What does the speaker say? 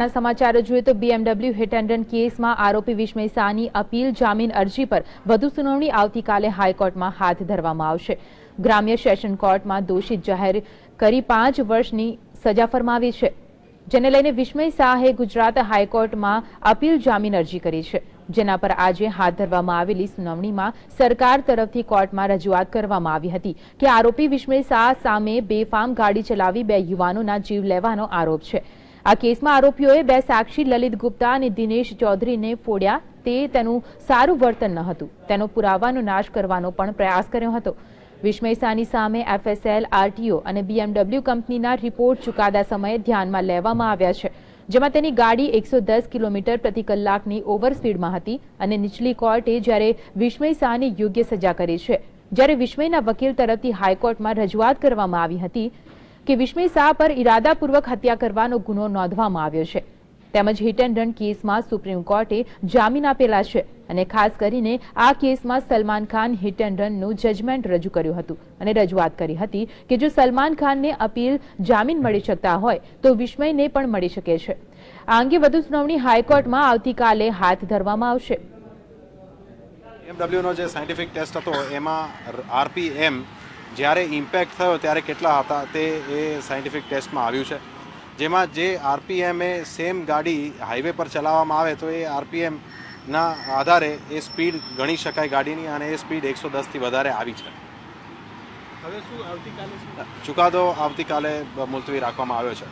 ના સમાચારો જોઈએ તો બીએમડબ્લ્યુ હિટ કેસમાં આરોપી વિસ્મય શાહની અપીલ, જામીન અરજી પર વધુ સુનાવણી આવતીકાલે હાઈકોર્ટમાં હાથ ધરવામાં આવશે. ગ્રામ્ય સેશન કોર્ટમાં દોષિત જાહેર કરી પાંચ વર્ષની સજા ફરમાવી છે. જેને લઈને વિશ્મય શાહે ગુજરાત હાઈકોર્ટમાં અપીલ, જામીન અરજી કરી છે. જેના પર આજે હાથ ધરવામાં આવેલી સુનાવણીમાં સરકાર તરફથી કોર્ટમાં રજૂઆત કરવામાં આવી હતી કે આરોપી વિશ્મય શાહ સામે બેફામ ગાડી ચલાવી બે યુવાનોના જીવ લેવાનો આરોપ છે. આ કેસમાં આરોપીઓએ બે સાક્ષી, લલિત ગુપ્તા અને દિનેશ ચૌધરીને ફોડ્યા. તે તેનું સારું વર્તન ન હતું. તેનો પુરાવાનો નાશ કરવાનો પણ પ્રયાસ કર્યો હતો. વિશ્મેસાની સામે એફએસએલ, આરટીઓ અને બીએમડબલ્યુ કંપનીના રિપોર્ટ ચુકાદા સમયે ધ્યાનમાં લેવામાં આવ્યા છે, જેમાં તેની ગાડી એકસો દસ કિલોમીટર પ્રતિ કલાકની ઓવર સ્પીડમાં હતી અને નીચલી કોર્ટે જ્યારે વિશ્મય શાહને યોગ્ય સજા કરી છે, જ્યારે વિશ્મયના વકીલ તરફથી હાઈકોર્ટમાં રજૂઆત કરવામાં આવી હતી કે વિશ્મી શાહ પર ઇરાદાપૂર્વક હત્યા કરવાનો ગુનો નોંધવામાં આવ્યો છે. તેમજ હિટ એન્ડ રન કેસમાં સુપ્રીમ કોર્ટે જામીન આપેલા છે અને ખાસ કરીને આ કેસમાં સલમાન ખાન હિટ એન્ડ રનનું જજમેન્ટ રજૂ કર્યું હતું અને રજૂઆત કરી હતી કે જો સલમાન ખાનને અપીલ જામીન મળી શકતા હોય તો વિસ્મયને પણ મળી શકે છે. આ અંગે વધુ સુનાવણી હાઈકોર્ટમાં આવતીકાલે હાથ ધરવામાં આવશે. એમડબ્લ્યુનો જે સાયન્ટિફિક ટેસ્ટ હતો, એમાં આરપીએમ જ્યારે ઇમ્પેક્ટ થયો ત્યારે કેટલા હતા તે એ સાયન્ટિફિક ટેસ્ટમાં આવ્યું છે. જેમાં જે આરપીએમ એ સેમ ગાડી હાઈવે પર ચલાવવામાં આવે તો એ આરપીએમના આધારે એ સ્પીડ ગણી શકાય ગાડીની અને એ સ્પીડ એકસો દસથી વધારે આવી છે. હવે શું આવતીકાલે ચુકાદો આવતીકાલે મુલતવી રાખવામાં આવ્યો છે.